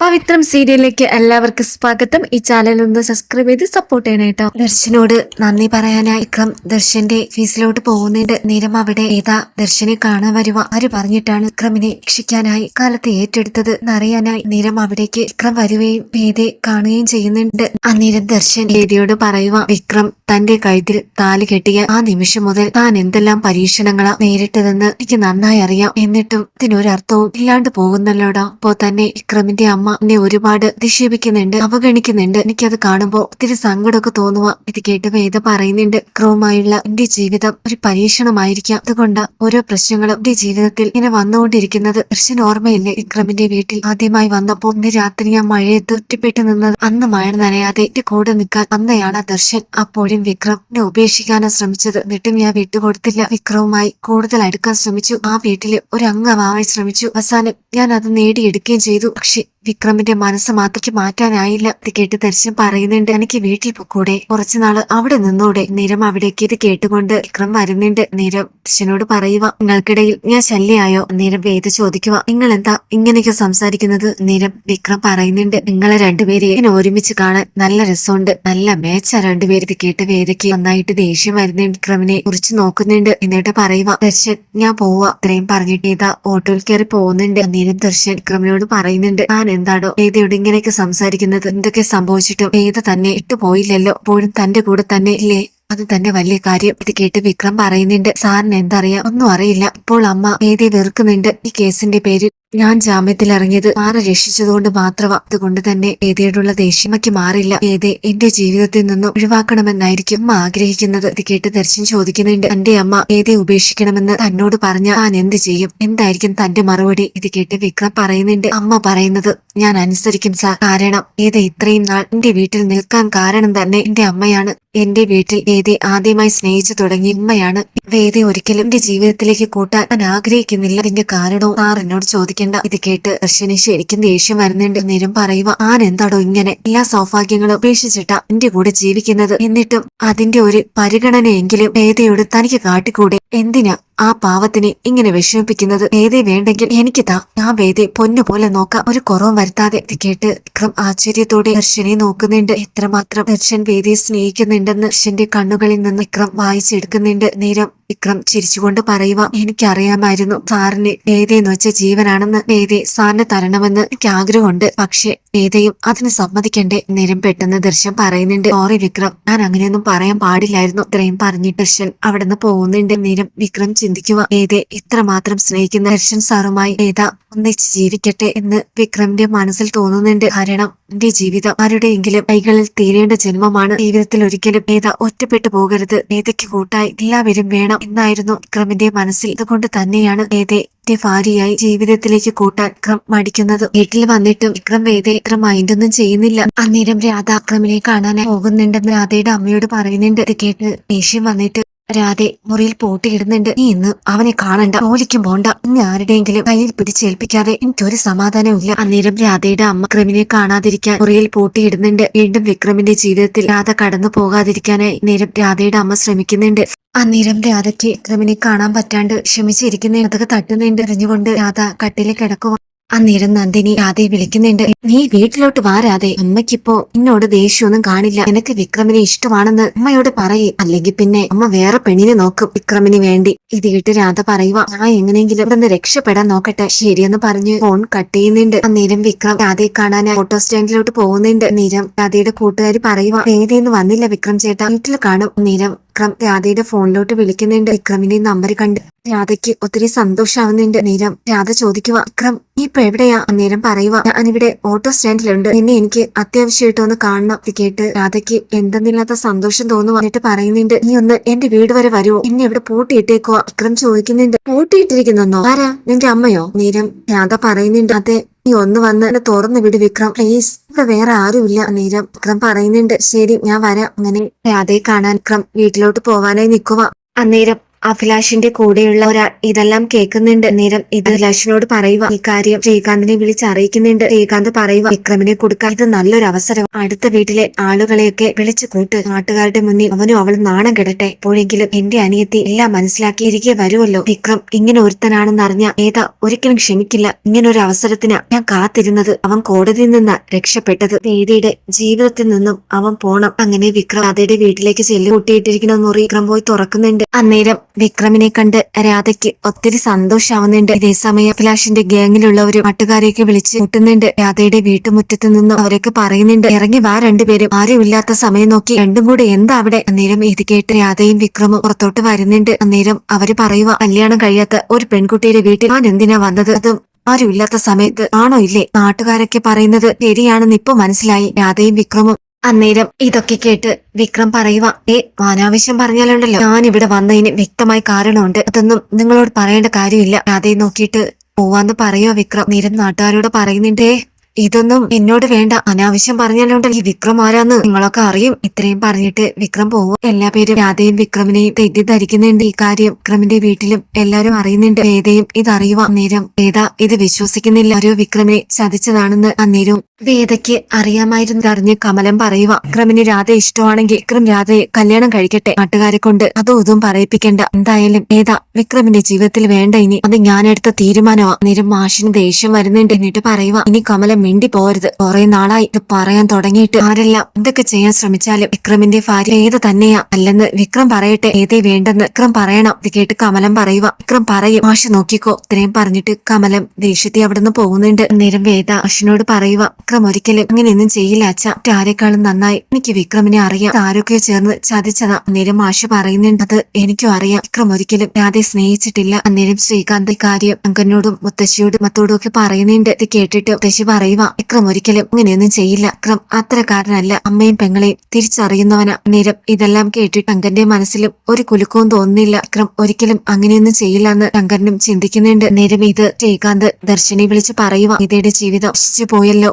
പവിത്രം സീരിയലിലേക്ക് എല്ലാവർക്കും സ്വാഗതം. ഈ ചാനൽ ഒന്ന് സബ്സ്ക്രൈബ് ചെയ്ത് സപ്പോർട്ട് ചെയ്യണം കേട്ടോ ദർശനോട് നന്ദി പറയാനായി വിക്രം ദർശന്റെ ഫീസിലോട്ട് പോകുന്നുണ്ട്. നേരം അവിടെ ഏതാ? ദർശനെ കാണാൻ വരുവ. ആര് പറഞ്ഞിട്ടാണ് വിക്രമിനെ രക്ഷിക്കാനായി കാലത്ത് ഏറ്റെടുത്തത് എന്നറിയാനായി നേരം അവിടേക്ക് ഇക്രം വരുകയും വേദയെ കാണുകയും ചെയ്യുന്നുണ്ട്. അന്നേരം ദർശൻ വേദിയോട് പറയുക വിക്രം തന്റെ കഴുത്തിൽ താൽ കെട്ടിയ ആ നിമിഷം മുതൽ താൻ എന്തെല്ലാം പരീക്ഷണങ്ങളാ നേരിട്ടതെന്ന് എനിക്ക് നന്നായി അറിയാം. എന്നിട്ടും ഇതിനൊരർത്ഥവും ഇല്ലാണ്ട് പോകുന്നല്ലോടാ. അപ്പോ തന്നെ വിക്രമിന്റെ അമ്മ എന്നെ ഒരുപാട് നിക്ഷേപിക്കുന്നുണ്ട് അവഗണിക്കുന്നുണ്ട്. എനിക്കത് കാണുമ്പോൾ ഒത്തിരി സങ്കടമൊക്കെ തോന്നുക ഇത് കേട്ട് വേദ പറയുന്നുണ്ട് ക്രോമായുള്ള എന്റെ ജീവിതം ഒരു പരീക്ഷണമായിരിക്കാം. അതുകൊണ്ട് ഓരോ പ്രശ്നങ്ങളും എന്റെ ജീവിതത്തിൽ ഇങ്ങനെ വന്നുകൊണ്ടിരിക്കുന്നത്. ദർശൻ ഓർമ്മയില്ലേ വിക്രമിന്റെ വീട്ടിൽ ആദ്യമായി വന്നപ്പോൾ ഇന്ന് രാത്രി ഞാൻ മഴയത്ത് ഒറ്റപ്പെട്ടു നിന്നത്. അന്ന് മഴ നനയാതെ എന്റെ കൂടെ നിൽക്കാൻ അന്നയാണ് ദർശൻ അപ്പോഴും വിക്രം എന്നെ ഉപേക്ഷിക്കാനാണ് ശ്രമിച്ചത്. എന്നിട്ടും ഞാൻ വിട്ടുകൊടുത്തില്ല വിക്രവുമായി കൂടുതൽ അടുക്കാൻ ശ്രമിച്ചു. ആ വീട്ടിൽ ഒരു അംഗമാവാൻ ശ്രമിച്ചു. അവസാനം ഞാൻ അത് നേടിയെടുക്കുകയും ചെയ്തു. പക്ഷെ വിക്രമിന്റെ മനസ്സ് മാത്രയ്ക്ക് മാറ്റാനായില്ല. ഇത് കേട്ട് ദർശൻ പറയുന്നുണ്ട്. എനിക്ക് വീട്ടിൽ പൊക്കൂടെ. കുറച്ചുനാൾ അവിടെ നിന്നൂടെ. നിരം അവിടേക്ക് ഇത് കേട്ടുകൊണ്ട് വിക്രം വരുന്നുണ്ട്. നിരം ദർശനോട് പറയുക നിങ്ങൾക്കിടയിൽ ഞാൻ ശല്യായോ? നിരം വേദ ചോദിക്കുക നിങ്ങൾ എന്താ ഇങ്ങനെയൊക്കെ സംസാരിക്കുന്നത്? നിരം വിക്രം പറയുന്നുണ്ട് നിങ്ങളെ രണ്ടുപേരെ ഇങ്ങനെ ഒരുമിച്ച് കാണാൻ നല്ല രസമുണ്ട്. നല്ല മേച്ച രണ്ടുപേര്. ഇത് കേട്ട് വേദയ്ക്ക് നന്നായിട്ട് ദേഷ്യം വരുന്നുണ്ട്. വിക്രമിനെ കുറിച്ച് നോക്കുന്നുണ്ട്. എന്നിട്ട് പറയുക ദർശൻ ഞാൻ പോവാ. ഇത്രയും പറഞ്ഞിട്ട് ഏതാ ഓട്ടോയിൽ കയറി പോകുന്നുണ്ട്. നിരം ദർശൻ വിക്രമിനോട് പറയുന്നുണ്ട് ഞാൻ എന്താടോ വേദയോട് ഇങ്ങനെയൊക്കെ സംസാരിക്കുന്നത് എന്തൊക്കെ സംഭവിച്ചിട്ടും വേദ തന്നെ ഇട്ടുപോയില്ലല്ലോ. അപ്പോഴും തന്റെ കൂടെ തന്നെ ഇല്ലേ? അത് തന്നെ വലിയ കാര്യം. ഇത് കേട്ട് വിക്രം പറയുന്നുണ്ട്. സാറിന് എന്തറിയാം? ഒന്നും അറിയില്ല. ഇപ്പോൾ അമ്മ വേദയെ വെറുക്കുന്നുണ്ട്. ഈ കേസിന്റെ പേരിൽ ഞാൻ ജാമ്യത്തിൽ ഇറങ്ങിയത് ആരെ രക്ഷിച്ചതുകൊണ്ട് മാത്രമാ അതുകൊണ്ട് തന്നെ ഏതേടുള്ള ദേഷ്യമയ്ക്ക് മാറില്ല. ഏതേ എന്റെ ജീവിതത്തിൽ നിന്നും ഒഴിവാക്കണമെന്നായിരിക്കും അമ്മ ആഗ്രഹിക്കുന്നത്. ഇത് കേട്ട് ദർശൻ ചോദിക്കുന്നുണ്ട്. എന്റെ അമ്മ ഏതേ ഉപേക്ഷിക്കണമെന്ന് തന്നോട് പറഞ്ഞ ഞാൻ എന്ത് ചെയ്യും? എന്തായിരിക്കും തന്റെ മറുപടി? ഇത് കേട്ട് വിക്രം പറയുന്നുണ്ട്. അമ്മ പറയുന്നത് ഞാൻ അനുസരിക്കും സാർ. കാരണം ഏതേ ഇത്രയും നാൾ എന്റെ വീട്ടിൽ നിൽക്കാൻ കാരണം തന്നെ എന്റെ അമ്മയാണ്. എന്റെ വീട്ടിൽ വേദി ആദ്യമായി സ്നേഹിച്ചു തുടങ്ങി. ഉമ്മയാണ് വേദി ഒരിക്കലും എന്റെ ജീവിതത്തിലേക്ക് കൂട്ടാൻ ആഗ്രഹിക്കുന്നില്ല. അതിന്റെ കാരണവും സാർ എന്നോട് ചോദിക്കേണ്ട. ഇത് കേട്ട് ദർശന് ശരിക്കും ദേഷ്യം വരുന്നുണ്ട്. നേരം പറയുക ആൻ എന്താടോ ഇങ്ങനെ എല്ലാ സൗഭാഗ്യങ്ങളും ഉപേക്ഷിച്ചിട്ടാ എന്റെ കൂടെ ജീവിക്കുന്നത്? എന്നിട്ടും അതിന്റെ ഒരു പരിഗണനയെങ്കിലും വേദയോട് തനിക്ക് കാട്ടിക്കൂടെ? എന്തിനാ ആ പാവത്തിനെ ഇങ്ങനെ വിഷമിപ്പിക്കുന്നത് വേദി വേണ്ടെങ്കിൽ എനിക്ക് താ ഞാൻ പൊന്നു പോലെ നോക്കാം. ഒരു കുറവും വരുത്താതെ ഇത് കേട്ട് വിക്രം ആശ്ചര്യത്തോടെ ദർശനെ നോക്കുന്നുണ്ട്. എത്രമാത്രം ദർശൻ വേദിയെ സ്നേഹിക്കുന്നുണ്ടെന്ന് ദർശന്റെ കണ്ണുകളിൽ നിന്ന് വിക്രം വായിച്ചെടുക്കുന്നുണ്ട്. നേരം വിക്രം ചിരിച്ചുകൊണ്ട് പറയുക എനിക്കറിയാമായിരുന്നു സാറിന് വേദയെന്ന് വെച്ച ജീവനാണെന്ന്. വേദയെ സാറിന് തരണമെന്ന് എനിക്ക് ആഗ്രഹമുണ്ട്. പക്ഷെ വേദയും അതിന് സമ്മതിക്കണ്ടേ? നേരം പെട്ടെന്ന് ദർശൻ പറയുന്നുണ്ട് സോറി വിക്രം ഞാൻ അങ്ങനെയൊന്നും പറയാൻ പാടില്ലായിരുന്നു. ഇത്രയും പറഞ്ഞിട്ട് ദർശൻ അവിടുന്ന് പോകുന്നുണ്ട്. നേരം വിക്രം ചിന്തിക്കുക. ഇത്ര ഇത്രമാത്രം സ്നേഹിക്കുന്ന ദർശൻ സാറുമായി വേദ ഒന്നിച്ച് ജീവിക്കട്ടെ എന്ന് വിക്രമിന്റെ മനസ്സിൽ തോന്നുന്നുണ്ട്. കാരണം എന്റെ ജീവിതം ആരുടെയെങ്കിലും കൈകളിൽ തീരേണ്ട ജന്മമാണ്. ജീവിതത്തിൽ ഒരിക്കലും വേദ ഒറ്റപ്പെട്ടു പോകരുത്. വേദയ്ക്ക് കൂട്ടായി എല്ലാവരും വേണം എന്നായിരുന്നു വിക്രമിന്റെ മനസ്സിൽ. ഇതുകൊണ്ട് തന്നെയാണ് ഏതെ എന്റെ ഭാര്യയായി ജീവിതത്തിലേക്ക് കൂട്ടാൻ വിക്രം മടിക്കുന്നത്. വീട്ടിൽ വന്നിട്ടും വിക്രം വേദ ഇത്ര മൈൻഡൊന്നും ചെയ്യുന്നില്ല. അന്നേരം രാധ അക്രമിനെ കാണാനായി പോകുന്നുണ്ടെന്ന് രാധയുടെ അമ്മയോട് പറയുന്നുണ്ട്. ഇത് കേട്ട് ദേഷ്യം വന്നിട്ട് രാധെ മുറിയിൽ പൂട്ടിയിടുന്നുണ്ട് നീ ഇന്ന് അവനെ കാണണ്ട ജോലിക്കും പോണ്ട. ഇനി ആരുടെയെങ്കിലും കയ്യിൽ പിടിച്ചേൽപ്പിക്കാതെ എനിക്കൊരു സമാധാനവും ഇല്ല അന്നേരം രാധയുടെ അമ്മ ക്രിമിനെ കാണാതിരിക്കാൻ മുറിയിൽ പൂട്ടിയിടുന്നുണ്ട് വീണ്ടും വിക്രമിന്റെ ജീവിതത്തിൽ രാധ കടന്നു പോകാതിരിക്കാനായി നേരം രാധയുടെ അമ്മ ശ്രമിക്കുന്നുണ്ട്. അന്നേരം രാധയ്ക്ക് വിക്രമിനെ കാണാൻ പറ്റാണ്ട് ക്ഷമിച്ചിരിക്കുന്ന അതൊക്കെ തട്ടുന്നുണ്ട്. എറിഞ്ഞുകൊണ്ട് രാധ കട്ടിലെ കിടക്കുക അന്നേരം നന്ദിനി രാധയെ വിളിക്കുന്നുണ്ട്. നീ വീട്ടിലോട്ട് വാ രാധെ. അമ്മയ്ക്കിപ്പോ എന്നോട് ദേഷ്യമൊന്നും കാണില്ല. നിനക്ക് വിക്രമിനെ ഇഷ്ടമാണെന്ന് അമ്മയോട് പറയേ. അല്ലെങ്കിൽ പിന്നെ അമ്മ വേറെ പെണ്ണിനെ നോക്കും. വിക്രമിന് വേണ്ടി. ഇത് കേട്ട് രാധ പറയുക ഞാൻ എങ്ങനെയെങ്കിലും ഇവിടെ രക്ഷപ്പെടാൻ നോക്കട്ടെ. ശരിയെന്ന് പറഞ്ഞ് ഫോൺ കട്ട് ചെയ്യുന്നുണ്ട്. അന്നേരം വിക്രം രാധയെ കാണാൻ ഓട്ടോ സ്റ്റാൻഡിലോട്ട് പോകുന്നുണ്ട്. നീരം രാധയുടെ കൂട്ടുകാരി പറയുക വേദയൊന്നും വന്നില്ല വിക്രം ചേട്ടാ. വീട്ടിൽ കാണും. നീരം വിക്രം രാധയുടെ ഫോണിലോട്ട് വിളിക്കുന്നുണ്ട്. വിക്രമിന്റെ നമ്പർ കണ്ട് രാധയ്ക്ക് ഒത്തിരി സന്തോഷാവുന്നുണ്ട്. നീരം രാധ ചോദിക്കുക വിക്രം ഇപ്പൊ എവിടെയാ അന്നേരം പറയുക ഞാനിവിടെ ഓട്ടോ സ്റ്റാൻഡിലുണ്ട് നിന്നെ എനിക്ക് അത്യാവശ്യമായിട്ട് ഒന്ന് കാണണം. ഇത് കേട്ട് രാധയ്ക്ക് എന്തെന്നില്ലാത്ത സന്തോഷം തോന്നുന്നു എന്നിട്ട് പറയുന്നുണ്ട് നീ ഒന്ന് എന്റെ വീട് വരെ വരുമോ എന്നെ ഇവിടെ പൂട്ടിയിട്ടേക്കോ വിക്രം ചോദിക്കുന്നുണ്ട് പൂട്ടിയിട്ടിരിക്കുന്നോ ആരാ? നിന്റെ അമ്മയോ? നേരം രാധ പറയുന്നുണ്ട് അതെ നീ ഒന്ന് വന്ന് എന്നെ തുറന്നു വിട് വിക്രം. പ്ലീസ് ഇവിടെ വേറെ ആരുമില്ല. നേരം വിക്രം പറയുന്നുണ്ട് ശരി ഞാൻ വരാം. അങ്ങനെ രാധയെ കാണാൻ വിക്രം വീട്ടിലോട്ട് പോവാനായി നിൽക്കുക അന്നേരം അഭിലാഷിന്റെ കൂടെയുള്ള ഒരാൾ ഇതെല്ലാം കേൾക്കുന്നുണ്ട്. നേരം ഇത് അഭിലാഷിനോട് പറയുക ഈ കാര്യം ശ്രീകാന്തിനെ വിളിച്ച് അറിയിക്കുന്നുണ്ട്. ശ്രീകാന്ത് പറയുക വിക്രമിനെ കൊടുക്കാൻ ഇത് നല്ലൊരു അവസരം. അടുത്ത വീട്ടിലെ ആളുകളെയൊക്കെ വിളിച്ചു കൂട്ട്. നാട്ടുകാരുടെ മുന്നിൽ അവനും അവളും നാണം കിടട്ടെ. എപ്പോഴെങ്കിലും എന്റെ അനിയത്തി എല്ലാം മനസ്സിലാക്കി ഇരിക്കെ വരുമല്ലോ വിക്രം ഇങ്ങനെ ഒരുത്തനാണെന്ന് അറിഞ്ഞ ഏതാ? ഒരിക്കലും ക്ഷമിക്കില്ല. ഇങ്ങനൊരു അവസരത്തിന് ഞാൻ കാത്തിരുന്നത്. അവൻ കോടതിയിൽ നിന്ന് രക്ഷപ്പെട്ടത്. വേദിയുടെ ജീവിതത്തിൽ നിന്നും അവൻ പോണം. അങ്ങനെ വിക്രം അതയുടെ വീട്ടിലേക്ക് ചെല്ലു കൂട്ടിയിട്ടിരിക്കുന്ന മുറി വിക്രം പോയി തുറക്കുന്നുണ്ട്. അന്നേരം വിക്രമിനെ കണ്ട് രാധയ്ക്ക് ഒത്തിരി സന്തോഷാവുന്നുണ്ട്. ഇതേസമയം അഭിലാഷിന്റെ ഗ്യാങ്ങിലുള്ളവരും നാട്ടുകാരെയൊക്കെ വിളിച്ച് കൂട്ടുന്നുണ്ട്. രാധയുടെ വീട്ടുമുറ്റത്ത് നിന്നും അവരൊക്കെ പറയുന്നുണ്ട് ഇറങ്ങി വാ രണ്ടുപേരും. ആരും ഇല്ലാത്ത സമയം നോക്കി രണ്ടും കൂടെ എന്താ അവിടെ അന്നേരം ഇത് കേട്ട് രാധയും വിക്രമും പുറത്തോട്ട് വരുന്നുണ്ട്. അന്നേരം അവർ പറയുക കല്യാണം കഴിയാത്ത ഒരു പെൺകുട്ടിയുടെ വീട്ടിൽ ഞാൻ എന്തിനാ വന്നത്? അതും ആരുമില്ലാത്ത സമയത്ത് ആണോ ഇല്ലേ? നാട്ടുകാരൊക്കെ പറയുന്നത് ശരിയാണെന്ന് ഇപ്പൊ മനസ്സിലായി. രാധയും വിക്രമും അന്നേരം ഇതൊക്കെ കേട്ട് വിക്രം പറയുക ഏ അനാവശ്യം പറഞ്ഞാലുണ്ടല്ലോ. ഞാൻ ഇവിടെ വന്നതിന് വ്യക്തമായ കാരണമുണ്ട്. അതൊന്നും നിങ്ങളോട് പറയേണ്ട കാര്യമില്ല. അതേ നോക്കിയിട്ട് പോവാന്ന് പറയുക വിക്രം. നിരം നാട്ടുകാരോട് പറയുന്നുണ്ടേ ഇതൊന്നും എന്നോട് വേണ്ട. അനാവശ്യം പറഞ്ഞാലുണ്ട് ഈ വിക്രം ആരാന്ന് നിങ്ങളൊക്കെ അറിയും. ഇത്രയും പറഞ്ഞിട്ട് വിക്രം പോകും എല്ലാ പേരും രാധയും വിക്രമിനെയും തെറ്റിദ്ധരിക്കുന്നുണ്ട്. ഈ കാര്യം വിക്രമിന്റെ വീട്ടിലും എല്ലാരും അറിയുന്നുണ്ട്. വേദയും ഇതറിയുക അന്നേരം വേദ ഇത് വിശ്വസിക്കുന്നില്ല. ആരോ വിക്രമിനെ ചതിച്ചതാണെന്ന് അന്നേരവും വേദയ്ക്ക് അറിയാമായിരുന്നു അറിഞ്ഞ് കമലം പറയുക വിക്രമിന് രാധ ഇഷ്ടമാണെങ്കിൽ വിക്രം രാധയെ കല്യാണം കഴിക്കട്ടെ. നാട്ടുകാരെ കൊണ്ട് അതും ഇതും പറയിപ്പിക്കേണ്ട. എന്തായാലും വേദ വിക്രമിന്റെ ജീവിതത്തിൽ വേണ്ട ഇനി. അത് ഞാനെടുത്ത തീരുമാനമാ. അന്നേരം മാഷിന് ദേഷ്യം വരുന്നുണ്ട്. എന്നിട്ട് പറയുക ഇനി കമലം മിണ്ടി പോരുത്. കുറെ നാളായി ഇത് പറയാൻ തുടങ്ങിയിട്ട് ആരെല്ലാം എന്തൊക്കെ ചെയ്യാൻ ശ്രമിച്ചാലും വിക്രമിന്റെ ഭാര്യ ഏത് തന്നെയാ. അല്ലെന്ന് വിക്രം പറയട്ടെ. ഏതേ വേണ്ടെന്ന് വിക്രം പറയണം. ഇത് കേട്ട് കമലം പറയുക വിക്രം പറയും. മാഷ് നോക്കിക്കോ. ഇത്രയും പറഞ്ഞിട്ട് കമലം ദേഷ്യത്തെ നിന്ന് പോകുന്നുണ്ട്. അന്നേരം വേദ മാഷിനോട് പറയുക വിക്രം ഒരിക്കലും അങ്ങനെയൊന്നും ചെയ്യില്ല അച്ഛ. ആരെക്കാളും നന്നായി. എനിക്ക് വിക്രമിനെ അറിയാം. ആരൊക്കെയോ ചേർന്ന് ചതിച്ചതാ. അന്നേരം ആശ പറയുന്നുണ്ടത് എനിക്കും അറിയാം. വിക്രം ഒരിക്കലും രാധയെ സ്നേഹിച്ചിട്ടില്ല. അന്നേരം ശ്രീകാന്ത് കാര്യം അങ്കനോടും മുത്തശ്ശിയോടും മത്തോടും ഒക്കെ പറയുന്നുണ്ട്. ഇത് കേട്ടിട്ട് മുത്തശ്ശി പറയുക വിക്രം ഒരിക്കലും അങ്ങനെയൊന്നും ചെയ്യില്ല. വിക്രം അത്രക്കാരനല്ല. അമ്മയും പെങ്ങളെയും തിരിച്ചറിയുന്നവനാ. നേരം ഇതെല്ലാം കേട്ടിട്ട് അങ്കന്റെ മനസ്സിലും ഒരു കുലുക്കവും തോന്നുന്നില്ല. വിക്രം ഒരിക്കലും അങ്ങനെയൊന്നും ചെയ്യില്ല എന്ന് ശങ്കരനും ചിന്തിക്കുന്നുണ്ട്. നേരം ഇത് ശ്രീകാന്ത് ദർശനെ വിളിച്ച് പറയുക ഇതയുടെ ജീവിതം നശിച്ചു പോയല്ലോ.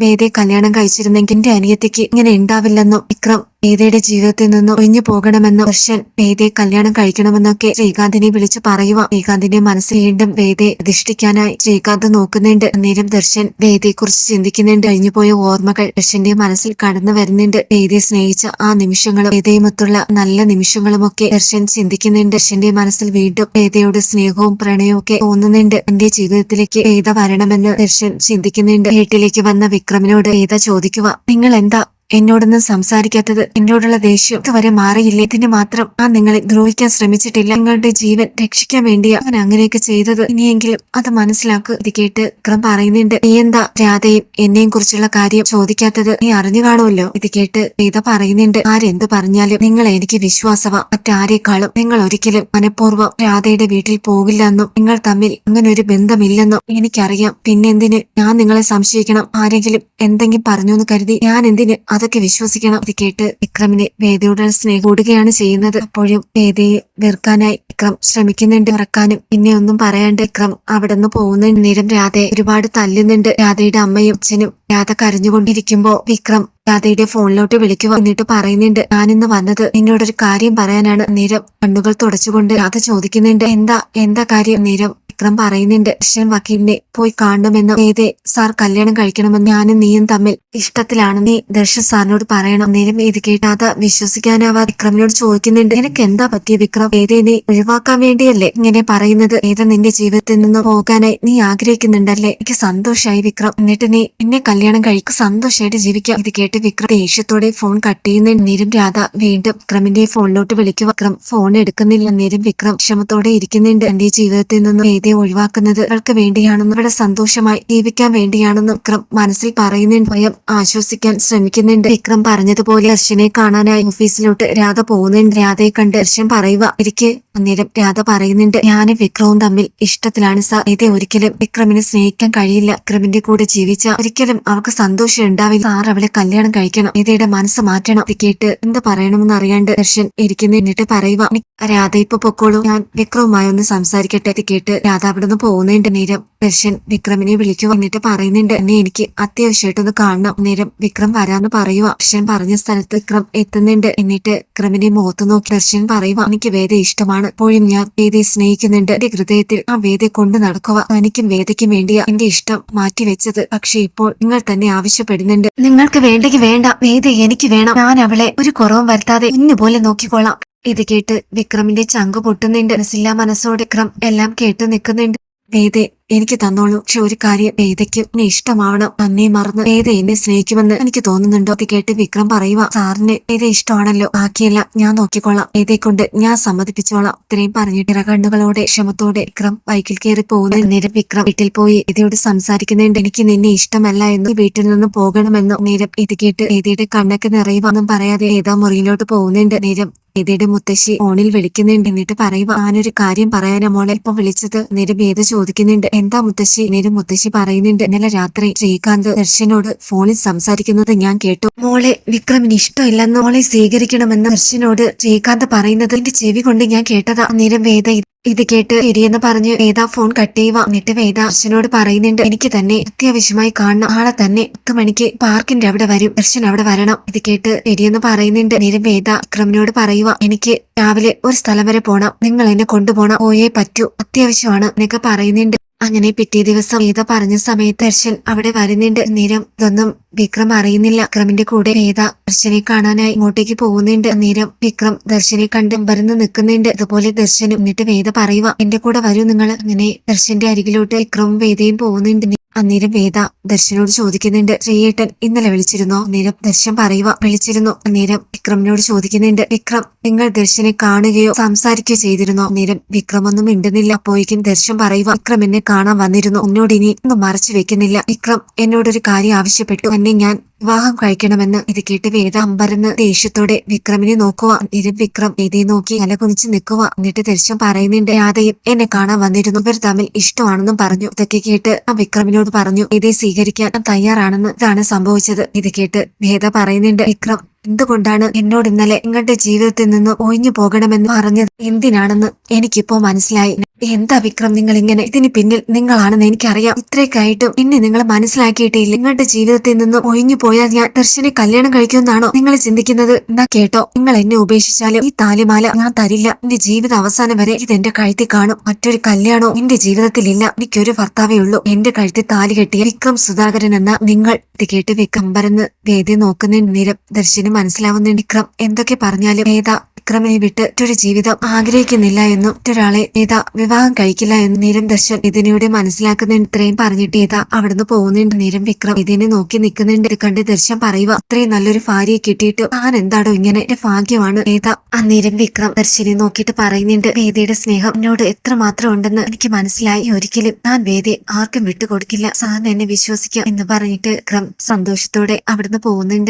വേദയെ കല്യാണം കഴിച്ചിരുന്നെങ്കിൽ എന്റെ അനിയത്തിക്ക് ഇങ്ങനെ ഉണ്ടാവില്ലെന്നും വിക്രം വേദയുടെ ജീവിതത്തിൽ നിന്നും ഒഴിഞ്ഞു പോകണമെന്ന് ദർശൻ വേദയെ കല്യാണം കഴിക്കണമെന്നൊക്കെ ശ്രീകാന്തിനെ വിളിച്ച് പറയുക ശ്രീകാന്തിന്റെ മനസ്സിൽ വീണ്ടും വേദയെ പ്രതിഷ്ഠിക്കാനായി ശ്രീകാന്ത് നോക്കുന്നുണ്ട്. അന്നേരം ദർശൻ വേദയെ കുറിച്ച് ചിന്തിക്കുന്നുണ്ട്. കഴിഞ്ഞുപോയ ഓർമ്മകൾ ദർശന്റെ മനസ്സിൽ കടന്നു വരുന്നുണ്ട്. വേദയെ സ്നേഹിച്ച ആ നിമിഷങ്ങളും വേദയുമൊത്തുള്ള നല്ല നിമിഷങ്ങളുമൊക്കെ ദർശൻ ചിന്തിക്കുന്നുണ്ട്. ദർശന്റെ മനസ്സിൽ വീണ്ടും വേദയോട് സ്നേഹവും പ്രണയവും ഒക്കെ തോന്നുന്നുണ്ട്. എന്റെ ജീവിതത്തിലേക്ക് വേദ വരണമെന്ന് ദർശൻ ചിന്തിക്കുന്നുണ്ട്. വീട്ടിലേക്ക് വന്ന വിക്രമിനോട് വേദ ചോദിക്കുക നിങ്ങൾ എന്താ എന്നോടൊന്നും സംസാരിക്കാത്തത് എന്നോടുള്ള ദേഷ്യം ഇതുവരെ മാറിയില്ല? ഇതിന് മാത്രം ആ നിങ്ങളെ ദ്രോഹിക്കാൻ ശ്രമിച്ചിട്ടില്ല. നിങ്ങളുടെ ജീവൻ രക്ഷിക്കാൻ വേണ്ടിയാ അവൻ അങ്ങനെയൊക്കെ ചെയ്തത്. ഇനിയെങ്കിലും അത് മനസ്സിലാക്കുക ഇത് കേട്ട് വിക്രം പറയുന്നുണ്ട് നീ എന്താ രാധയും എന്നെയും കുറിച്ചുള്ള കാര്യം ചോദിക്കാത്തത്? നീ അറിഞ്ഞു കാണുമല്ലോ? ഇത് കേട്ട് വേദ പറയുന്നുണ്ട് ആരെന്ത് പറഞ്ഞാലും നിങ്ങൾ എനിക്ക് വിശ്വാസവാ. മറ്റാരേക്കാളും നിങ്ങൾ ഒരിക്കലും മനഃപൂർവം രാധയുടെ വീട്ടിൽ പോകില്ലെന്നും നിങ്ങൾ തമ്മിൽ അങ്ങനെ ഒരു ബന്ധമില്ലെന്നും എനിക്കറിയാം. പിന്നെന്തിന്? ഞാൻ നിങ്ങളെ സംശയിക്കണം. ആരെങ്കിലും എന്തെങ്കിലും പറഞ്ഞു എന്ന് കരുതി ഞാൻ എന്തിന് അതൊക്കെ വിശ്വസിക്കണം. ഇത് കേട്ട് വിക്രമിനെ വേദിയുടെ സ്നേഹം കൂടുകയാണ് ചെയ്യുന്നത്. അപ്പോഴും വേദയെ വെറുക്കാനായി വിക്രം ശ്രമിക്കുന്നുണ്ട്. മറക്കാനും പിന്നെ ഒന്നും പറയാണ്ട് വിക്രം അവിടെ നിന്ന് പോകുന്നുണ്ട് നേരം രാധയെ ഒരുപാട് തല്ലുന്നുണ്ട്. രാധയുടെ അമ്മയും അച്ഛനും രാധ കരഞ്ഞുകൊണ്ടിരിക്കുമ്പോ വിക്രം രാധയുടെ ഫോണിലോട്ട് വിളിക്കുക എന്നിട്ട് പറയുന്നുണ്ട് ഞാനിന്ന് വന്നത് നിന്നോടൊരു കാര്യം പറയാനാണ്. നേരം കണ്ണുകൾ തുടച്ചുകൊണ്ട് രാധ ചോദിക്കുന്നുണ്ട് എന്താ? എന്താ കാര്യം? നേരം വിക്രം പറയുന്നുണ്ട്. ദർശൻ വക്കീലിനെ പോയി കാണണമെന്ന് ഏതേ സാർ കല്യാണം കഴിക്കണമെന്ന് ഞാനും നീയും തമ്മിൽ ഇഷ്ടത്തിലാണ് നീ ദർശൻ സാറിനോട് പറയണം. നേരം ഇത് കേട്ടാതെ വിശ്വസിക്കാനാവാതെ വിക്രമിനോട് ചോദിക്കുന്നുണ്ട്. നിനക്ക് എന്താ പറ്റിയ വിക്രം? ഏതേ നീ ഒഴിവാക്കാൻ വേണ്ടിയല്ലേ ഇങ്ങനെ പറയുന്നത്? ഏതാ നിന്റെ ജീവിതത്തിൽ നിന്ന് പോകാനായി നീ ആഗ്രഹിക്കുന്നുണ്ടല്ലേ? എനിക്ക് സന്തോഷമായി വിക്രം. എന്നിട്ട് നീ എന്നെ കല്യാണം കഴിക്കും സന്തോഷമായിട്ട് ജീവിക്കാം. ഇത് കേട്ട് വിക്രം ദേഷ്യത്തോടെ ഫോൺ കട്ട് ചെയ്യുന്ന നേരം രാധ വീണ്ടും വിക്രമിന്റെ ഫോണിലോട്ട് വിളിക്കും വിക്രം ഫോൺ എടുക്കുന്നില്ല. നേരം വിക്രം ക്ഷമത്തോടെ ഇരിക്കുന്നുണ്ട്. എന്റെ ജീവിതത്തിൽ നിന്നും ഒഴിവാക്കുന്നത് അവൾക്ക് വേണ്ടിയാണെന്നും അവരുടെ സന്തോഷമായി ജീവിക്കാൻ വേണ്ടിയാണെന്നും വിക്രം മനസ്സിൽ പറയുന്നുണ്ട് സ്വയം ആശ്വസിക്കാൻ ശ്രമിക്കുന്നുണ്ട്. വിക്രം പറഞ്ഞതുപോലെ ദർശനെ കാണാനായി ഓഫീസിലോട്ട് രാധ പോകുന്നുണ്ട്. രാധയെ കണ്ട് ദർശൻ പറയുക എനിക്ക് അന്നേരം രാധ പറയുന്നുണ്ട്. ഞാനും വിക്രവും തമ്മിൽ ഇഷ്ടത്തിലാണ് സാർ. ഇത് ഒരിക്കലും വിക്രമിനെ സ്നേഹിക്കാൻ കഴിയില്ല. വിക്രമിന്റെ കൂടെ ജീവിച്ച ഒരിക്കലും അവൾക്ക് സന്തോഷം ഉണ്ടാവില്ല. സാർ അവളെ കല്യാണം കഴിക്കണം. ഇതയുടെ മനസ്സ് മാറ്റണം. ഇത് കേട്ട് എന്ത് പറയണമെന്ന് അറിയാണ്ട് ദർശൻ ഇരിക്കുന്നു. എന്നിട്ട് പറയുക രാധ ഇപ്പൊ പൊക്കോളൂ. ഞാൻ വിക്രവുമായി ഒന്ന് സംസാരിക്കട്ടെ. ഇത് കേട്ട് അത് നിന്ന് പോകുന്നുണ്ട്. നേരം ദർശൻ വിക്രമിനെ വിളിക്കുക എന്നിട്ട് പറയുന്നുണ്ട്. എന്നെ എനിക്ക് അത്യാവശ്യമായിട്ടൊന്ന് കാണണം. നേരം വിക്രം വരാന്ന് പറയുക ദർശൻ പറഞ്ഞ സ്ഥലത്ത് വിക്രം എത്തുന്നുണ്ട്. എന്നിട്ട് വിക്രമിനെ മുഖത്ത് നോക്കി ദർശൻ പറയുക എനിക്ക് വേദ ഇഷ്ടമാണ്. ഇപ്പോഴും ഞാൻ വേദയെ സ്നേഹിക്കുന്നുണ്ട്. എന്റെ ഹൃദയത്തിൽ ആ വേദയെ കൊണ്ട് നടക്കുക തനിക്കും വേദയ്ക്കും വേണ്ടിയ എന്റെ ഇഷ്ടം മാറ്റിവെച്ചത് പക്ഷെ ഇപ്പോൾ നിങ്ങൾ തന്നെ ആവശ്യപ്പെടുന്നുണ്ട്. നിങ്ങൾക്ക് വേണ്ടെങ്കിൽ വേണ്ട. വേദ എനിക്ക് വേണം. ഞാൻ അവളെ ഒരു കുറവും വരുത്താതെ ഇന്നുപോലെ നോക്കിക്കോളാം ഇത് കേട്ട് വിക്രമിന്റെ ചങ്കു പൊട്ടുന്നുണ്ട്. മനസ്സില്ലാ മനസ്സോടെ വിക്രം എല്ലാം കേട്ട് നിൽക്കുന്നുണ്ട്. വേദെ എനിക്ക് തന്നോളൂ. പക്ഷെ ഒരു കാര്യം വേദയ്ക്ക് എന്നെ ഇഷ്ടമാവണം. തന്നെ മറന്ന് വേദ എന്നെ സ്നേഹിക്കുമെന്ന് എനിക്ക് തോന്നുന്നുണ്ടോ? അത് കേട്ട് വിക്രം പറയുക സാറിന് വേദ ഇഷ്ടമാണല്ലോ? ബാക്കിയല്ല ഞാൻ നോക്കിക്കൊള്ളാം വേദയെ കൊണ്ട് ഞാൻ സമ്മതിപ്പിച്ചോളാം. ഇത്രയും പറഞ്ഞിട്ട് ഇറകണ്ണുകളോടെ ക്ഷമത്തോടെ വിക്രം ബൈക്കിൽ കയറി പോകുന്ന നേരം വിക്രം വീട്ടിൽ പോയി വേദയോട് സംസാരിക്കുന്നുണ്ട്. എനിക്ക് നിന്നെ ഇഷ്ടമല്ല എന്ന് വീട്ടിൽ നിന്ന് പോകണമെന്നും. നേരം ഇത് കേട്ട് വേദയുടെ കണ്ണൊക്കെ നിറയുവാന്നും പറയാതെ ഏതാ മുറിയിലോട്ട് പോകുന്നുണ്ട്. നേരം വേദയുടെ മുത്തശ്ശി ഫോണിൽ വിളിക്കുന്നുണ്ട്. എന്നിട്ട് പറയുക ഞാനൊരു കാര്യം പറയാനാ മോളെ. ഇപ്പൊ വിളിച്ചത്. നേരം വേദ ചോദിക്കുന്നുണ്ട്. എന്താ മുത്തശ്ശി? നേരെ മുത്തശ്ശി പറയുന്നുണ്ട്. ഇന്നലെ രാത്രി ശ്രീകാന്ത് ദർശനോട് ഫോണിൽ സംസാരിക്കുന്നത് ഞാൻ കേട്ടു. മോളെ വിക്രമിന് ഇഷ്ടമില്ലെന്ന് മോളെ സ്വീകരിക്കണമെന്ന് ദർശനോട് ശ്രീകാന്ത് പറയുന്നത് എന്റെ ചെവി കൊണ്ട് ഞാൻ കേട്ടതാ. നേരം വേദ ഇത് കേട്ട് ശരിയെന്ന് പറഞ്ഞ് വേദ ഫോൺ കട്ട് ചെയ്യുക. എന്നിട്ട് വേദ ദർശനോട് പറയുന്നുണ്ട് എനിക്ക് തന്നെ അത്യാവശ്യമായി കാണണം. ആളെ തന്നെ പത്ത് മണിക്ക് പാർക്കിന്റെ അവിടെ വരും. ദർശൻ അവിടെ വരണം. ഇത് കേട്ട് ശരിയെന്ന് പറയുന്നുണ്ട്. നേരം വേദ വിക്രമിനോട് പറയുക എനിക്ക് രാവിലെ ഒരു സ്ഥലം വരെ പോണം. നിങ്ങൾ എന്നെ കൊണ്ടുപോണം. പോയേ പറ്റൂ. അത്യാവശ്യമാണ്. എന്നൊക്കെ പറയുന്നുണ്ട്. അങ്ങനെ പിറ്റേ ദിവസം വേദ പറഞ്ഞ സമയത്ത് ദർശൻ അവിടെ വരുന്നുണ്ട്. നേരം ഇതൊന്നും വിക്രം അറിയുന്നില്ല. വിക്രമിന്റെ കൂടെ വേദ ദർശനെ കാണാനായി ഇങ്ങോട്ടേക്ക് പോകുന്നുണ്ട്. നേരം വിക്രം ദർശനെ കണ്ട് വരുന്ന് നിൽക്കുന്നുണ്ട്. അതുപോലെ ദർശനും എന്നിട്ട് വേദ പറയുക എന്റെ കൂടെ വരൂ നിങ്ങൾ. അങ്ങനെ ദർശന്റെ അരികിലോട്ട് വിക്രമും വേദയും പോകുന്നുണ്ട്. അന്നേരം വേദ ദർശനോട് ചോദിക്കുന്നുണ്ട് ശ്രീയേട്ടൻ ഇന്നലെ വിളിച്ചിരുന്നോ? അന്നേരം ദർശൻ പറയുക വിളിച്ചിരുന്നു. അന്നേരം വിക്രമിനോട് ചോദിക്കുന്നുണ്ട് വിക്രം നിങ്ങൾ ദർശനെ കാണുകയോ സംസാരിക്കുകയോ ചെയ്തിരുന്നോ? അന്നേരം വിക്രം ഒന്നും മിണ്ടുന്നില്ല. അപ്പോഴേക്കും ദർശൻ പറയുക വിക്രം എന്നെ കാണാൻ വന്നിരുന്നു. എന്നോട് ഇനി ഒന്നും മറച്ചു വെക്കുന്നില്ല. വിക്രം എന്നോടൊരു കാര്യം ആവശ്യപ്പെട്ടു. എന്നെ ഞാൻ വിവാഹം കഴിക്കണമെന്ന് ഇത് കേട്ട് വേദ അമ്പരന്ന് ദേഷ്യത്തോടെ വിക്രമിനെ നോക്കുക നിരം വിക്രം വേദയെ നോക്കി അല കുനിച്ച് നിൽക്കുക എന്നിട്ട് തിരിച്ചും പറയുന്നുണ്ട് യാതയും എന്നെ കാണാൻ വന്നിരുന്നു. ഇവർ തമ്മിൽ ഇഷ്ടമാണെന്നും പറഞ്ഞു. ഇതൊക്കെ കേട്ട് ആ വിക്രമിനോട് പറഞ്ഞു ഇതേ സ്വീകരിക്കാൻ തയ്യാറാണെന്ന് ഇതാണ് സംഭവിച്ചത്. ഇത് കേട്ട് വേദ പറയുന്നുണ്ട് വിക്രം എന്തുകൊണ്ടാണ് എന്നോട് ഇന്നലെ നിങ്ങളുടെ ജീവിതത്തിൽ നിന്ന് ഒഴിഞ്ഞു പോകണമെന്ന് പറഞ്ഞത് എന്തിനാണെന്ന് എനിക്കിപ്പോ മനസ്സിലായി. എന്താ വിക്രം നിങ്ങൾ ഇങ്ങനെ ഇതിന് പിന്നിൽ നിങ്ങളാണെന്ന് എനിക്കറിയാം. ഇത്രയൊക്കെയായിട്ടും പിന്നെ നിങ്ങൾ മനസ്സിലാക്കിയിട്ടില്ല. നിങ്ങളുടെ ജീവിതത്തിൽ നിന്ന് ഒഴിഞ്ഞു പോയാൽ ഞാൻ ദർശനെ കല്യാണം കഴിക്കുമെന്നാണോ നിങ്ങൾ ചിന്തിക്കുന്നത്? എന്നാ കേട്ടോ നിങ്ങൾ എന്നെ ഉപേക്ഷിച്ചാലും ഈ താലിമാല ഞാൻ തരില്ല. എന്റെ ജീവിത അവസാനം വരെ ഇത് എന്റെ കഴുത്തിൽ കാണും. മറ്റൊരു കല്യാണോ എന്റെ ജീവിതത്തിലില്ല എനിക്കൊരു ഭർത്താവേ ഉള്ളൂ. എന്റെ കഴുത്തിൽ താലി കെട്ടിയ വിക്രം സുധാകരൻ എന്ന നിങ്ങൾ ഇത് കേട്ട് വിക്രം പരന്ന് വേദി നോക്കുന്ന നിരം ദർശനം മനസ്സിലാവുന്നുണ്ട് വിക്രം എന്തൊക്കെ പറഞ്ഞാലും വേദ വിക്രമിനെ വിട്ട് മറ്റൊരു ജീവിതം ആഗ്രഹിക്കുന്നില്ല എന്നും മറ്റൊരാളെ ഏത വിവാഹം കഴിക്കില്ല എന്നും നീരം ദർശൻ ഇതിനൂടെ മനസ്സിലാക്കുന്ന ഇത്രയും പറഞ്ഞിട്ട് ഏത അവിടുന്ന് പോകുന്നുണ്ട് നീരം വിക്രം. ഇതിനെ നോക്കി നിൽക്കുന്നുണ്ട്. കണ്ട് ദർശൻ പറയുക അത്രയും നല്ലൊരു ഭാര്യയെ കിട്ടിയിട്ട് ഞാൻ എന്താടോ ഇങ്ങനെ ഭാഗ്യമാണ് ഏത അന്നേരം വിക്രം ദർശനെ നോക്കിയിട്ട് പറയുന്നുണ്ട് വേദയുടെ സ്നേഹം എന്നോട് എത്ര മാത്രം ഉണ്ടെന്ന് എനിക്ക് മനസ്സിലായി. ഒരിക്കലും ഞാൻ വേദയെ ആർക്കും വിട്ടുകൊടുക്കില്ല. സാറിന് എന്നെ വിശ്വസിക്കാം എന്ന് പറഞ്ഞിട്ട് വിക്രം സന്തോഷത്തോടെ അവിടുന്ന് പോകുന്നുണ്ട്.